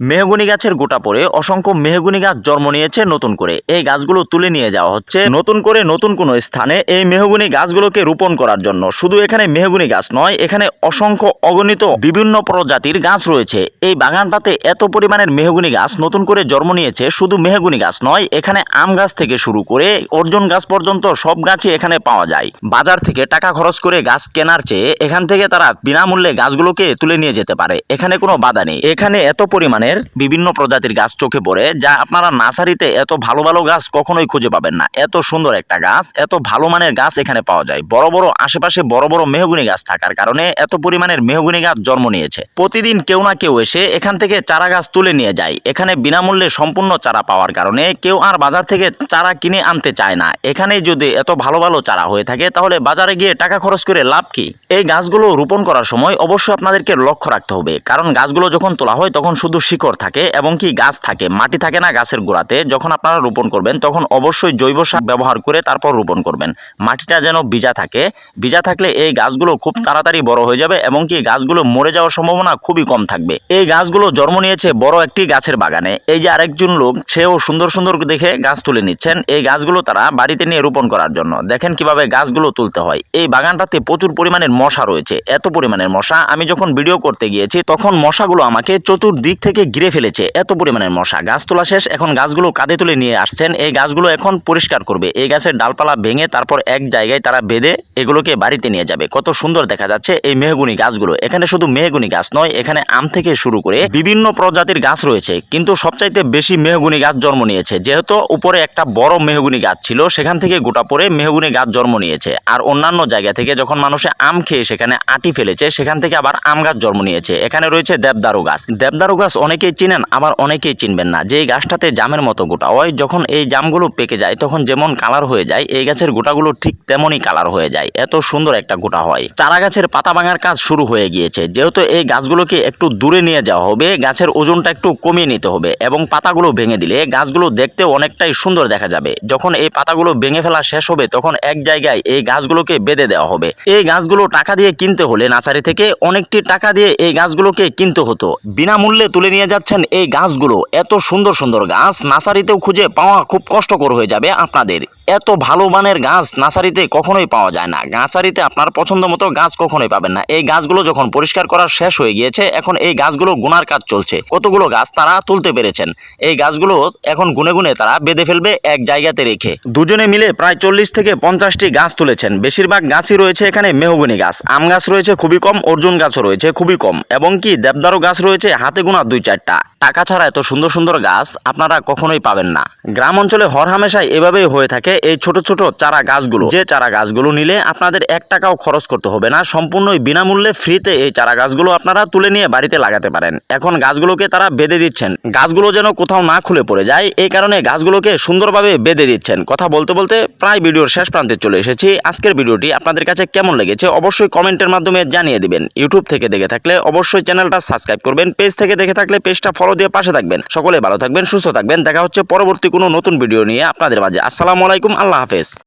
মেহগুনি গাছের গোটা পরে অসংখ্য মেহগুনি গাছ জন্ম নিয়েছে নতুন করে। এই গাছগুলো তুলে নিয়ে যাওয়া হচ্ছে নতুন করে নতুন কোনো স্থানে এই মেহগুনি গাছগুলোকে রোপণ করার জন্য। শুধু এখানে মেহগুনি গাছ নয়, এখানে অসংখ্য অগণিত বিভিন্ন প্রজাতির গাছ রয়েছে। এই বাগানটাতে এত পরিমাণের মেহগুনি গাছ নতুন করে জন্ম নিয়েছে, শুধু মেহগুনি গাছ নয়, এখানে আম গাছ থেকে শুরু করে অর্জুন গাছ পর্যন্ত সব গাছই এখানে পাওয়া যায়। বাজার থেকে টাকা খরচ করে গাছ কেনার চেয়ে এখান থেকে তারা বিনামূল্যে গাছগুলোকে তুলে নিয়ে যেতে পারে। এখানে কোনো বাধা নেই। এখানে এত পরিমাণের বিভিন্ন প্রজাতির গাছ চোখে পড়ে, যা আপনারা নার্সারিতে এত ভালো ভালো গাছ কখনোই খুঁজে পাবেন না। এত সুন্দর একটা গাছ, এত ভালো মানের গাছ এখানে পাওয়া যায়। বড় বড় আশেপাশে বড় বড় মেহগুনি গাছ থাকার কারণে এত পরিমাণের মেহগুনি গাছ জন্ম নিয়েছে। প্রতিদিন কেউ না কেউ এসে এখান থেকে চারা গাছ তুলে নিয়ে যায়। এখানে বিনামূল্যে সম্পূর্ণ চারা পাওয়ার কারণে কেউ আর বাজার থেকে চারা কিনে আনতে চায় না। এখানে যদি এত ভালো ভালো চারা হয়ে থাকে, তাহলে বাজারে গিয়ে টাকা খরচ করে লাভ কি? এই গাছগুলো রোপণ করার সময় অবশ্যই আপনাদেরকে লক্ষ্য রাখতে হবে। কারণ গাছগুলো যখন তোলা হয়, তখন শুধু শিকড় থাকে এবং কি গাছ থাকে, মাটি থাকে না গাছের গোড়াতে, যখন আপনারা রোপণ করবেন তখন অবশ্যই জৈব সার ব্যবহার করে তারপর রোপণ করবেন। মাটিটা যেন ভিজা থাকে, ভিজা থাকলে এই গাছগুলো খুব তাড়াতাড়ি বড় হয়ে যাবে এবং কি গাছগুলো মরে যাওয়ার সম্ভাবনা খুবই কম থাকবে। এই গাছগুলো জন্ম নিয়েছে বড় একটি গাছের বাগানে। এই যে আরেকজন লোক, সেও সুন্দর সুন্দর দেখে গাছ তুলে নিচ্ছেন। এই গাছগুলো তারা বাড়িতে নিয়ে রোপণ করার জন্য। দেখেন কীভাবে গাছগুলো তুলতে হয়। এই বাগানটাতে প্রচুর পরিমাণের মশা রয়েছে। এত পরিমাণের মশা। আমি যখন ভিডিও করতে গিয়েছি, তখন মশাগুলো আমাকে চতুর্দিক থেকে ঘিরে ফেলেছে। এত পরিমাণের মশা। গাছ তোলা শেষ। এখন গাছগুলো কাঁধে তুলে নিয়ে আসছেন। এই গাছগুলো এখন পরিষ্কার করবে। এই গাছের ডালপালা ভেঙে তারপর এক জায়গায় তারা বেঁধে এগুলোকে বাড়িতে নিয়ে যাবে। কত সুন্দর দেখা যাচ্ছে এই মেহগুনি গাছগুলো। এখানে শুধু মেহগুনি গাছ নয়, এখানে আম থেকে শুরু করে বিভিন্ন প্রজাতির গাছ রয়েছে। কিন্তু সবচাইতে বেশি মেহগুনি গাছ জন্ম নিয়েছে। যেহেতু উপরে একটা বড় মেহগুনি গাছ ছিল, সেখান থেকে গোটা পরে মেহগুনি গাছ জন্ম নিয়েছে। আর অন্যান্য জায়গা থেকে যখন মানুষে আম খেয়ে সেখানে আটি ফেলেছে, সেখান থেকে আবার আম গাছ জন্ম নিয়েছে। এখানে রয়েছে দেবদারু গাছ। দেবদারু গাছ অনেকেই চিনেন, আবার অনেকেই চিনবেন না। যে গাছটাতে জামের মতো গোটা হয় যখন এই জামগুলো পেকে যায়, তখন যেমন কালার হয়ে যায়, এই গাছের গোটাগুলো ঠিক তেমনই কালার হয়ে যায়। এত সুন্দর একটা গোটা হয়। চারা গাছের পাতা ভাঙার কাজ শুরু হয়ে গিয়েছে। যেহেতু এই গাছগুলোকে একটু দূরে নিয়ে যাওয়া হবে, গাছের ওজনটা একটু কমিয়ে নিতে হবে এবং পাতাগুলো ভেঙে দিলে গাছগুলো দেখতে অনেকটাই সুন্দর দেখা যাবে। যখন এই পাতাগুলো ভেঙে ফেলা শেষ হবে, তখন এক জায়গায় এই গাছগুলোকে বেঁধে দেওয়া হবে। এই গাছগুলো টাকা দিয়ে কিনতে হলে নার্সারি থেকে অনেকটি টাকা দিয়ে এই গাছগুলোকে কিনতে হতো। বিনামূল্যে তুলে নিয়ে যাচ্ছেন এই গাছগুলো। এত সুন্দর সুন্দর গাছ নার্সারিতেও খুঁজে পাওয়া খুব কষ্টকর হয়ে যাবে আপনাদের। এত ভালো মানের গাছ নার্সারিতে কখনোই পাওয়া যায় না। নার্সারিতে আপনার পছন্দ মতো গাছ কখনোই পাবেন না। এই গাছগুলো যখন পরিষ্কার করা শেষ হয়ে গিয়েছে, এখন এই গাছগুলো গুনার কাজ চলছে। কতগুলো গাছ তারা তুলতে পেরেছেন? এই গাছগুলো এখন গুনে গুনে তারা বেঁধে ফেলবে এক জায়গাতে রেখে। দুজনে মিলে প্রায় চল্লিশ থেকে পঞ্চাশটি গাছ তুলেছেন। বেশিরভাগ গাছই রয়েছে এখানে মেহগুনি গাছ। আম গাছ রয়েছে খুবই কম, অর্জুন গাছও রয়েছে খুবই কম। এবং কি দেবদারু গাছ রয়েছে, হাতে গোনা দুই চারটা। টাকা ছাড়া এত সুন্দর সুন্দর গাছ আপনারা কখনোই পাবেন না। গ্রাম অঞ্চলে হরহামেশাই এভাবেই হয়ে থাকে এই ছোট ছোট চারা গাছগুলো। যে চারা গাছগুলো নিলে আপনাদের এক টাকাও খরচ করতে হবে না, সম্পূর্ণই বিনামূল্যে ফ্রিতে এই চারা গাছগুলো আপনারা তুলে নিয়ে বাড়িতে লাগাতে পারেন। এখন গাছগুলোকে তারা বেঁধে দিচ্ছেন। গাছগুলো যেন কোথাও না খুলে পড়ে যায়, এই কারণে গাছগুলোকে সুন্দরভাবে বেঁধে দিচ্ছেন। কথা বলতে বলতে প্রায় ভিডিওর শেষ প্রান্তে চলে এসেছি। আজকের ভিডিওটি আপনাদের কাছে কেমন লেগেছে অবশ্যই কমেন্টের মাধ্যমে জানিয়ে দিবেন। ইউটিউব থেকে দেখে থাকলে অবশ্যই চ্যানেলটা সাবস্ক্রাইব করবেন, পেজ থেকে দেখে থাকলে পেজটা ফলো দিয়ে পাশে থাকবেন। সকলে ভালো থাকবেন, সুস্থ থাকবেন। দেখা হচ্ছে পরবর্তী কোনো নতুন ভিডিও নিয়ে আপনাদের মাঝে। আসসালামু আলাইকুম, আল্লাহ হাফেজ।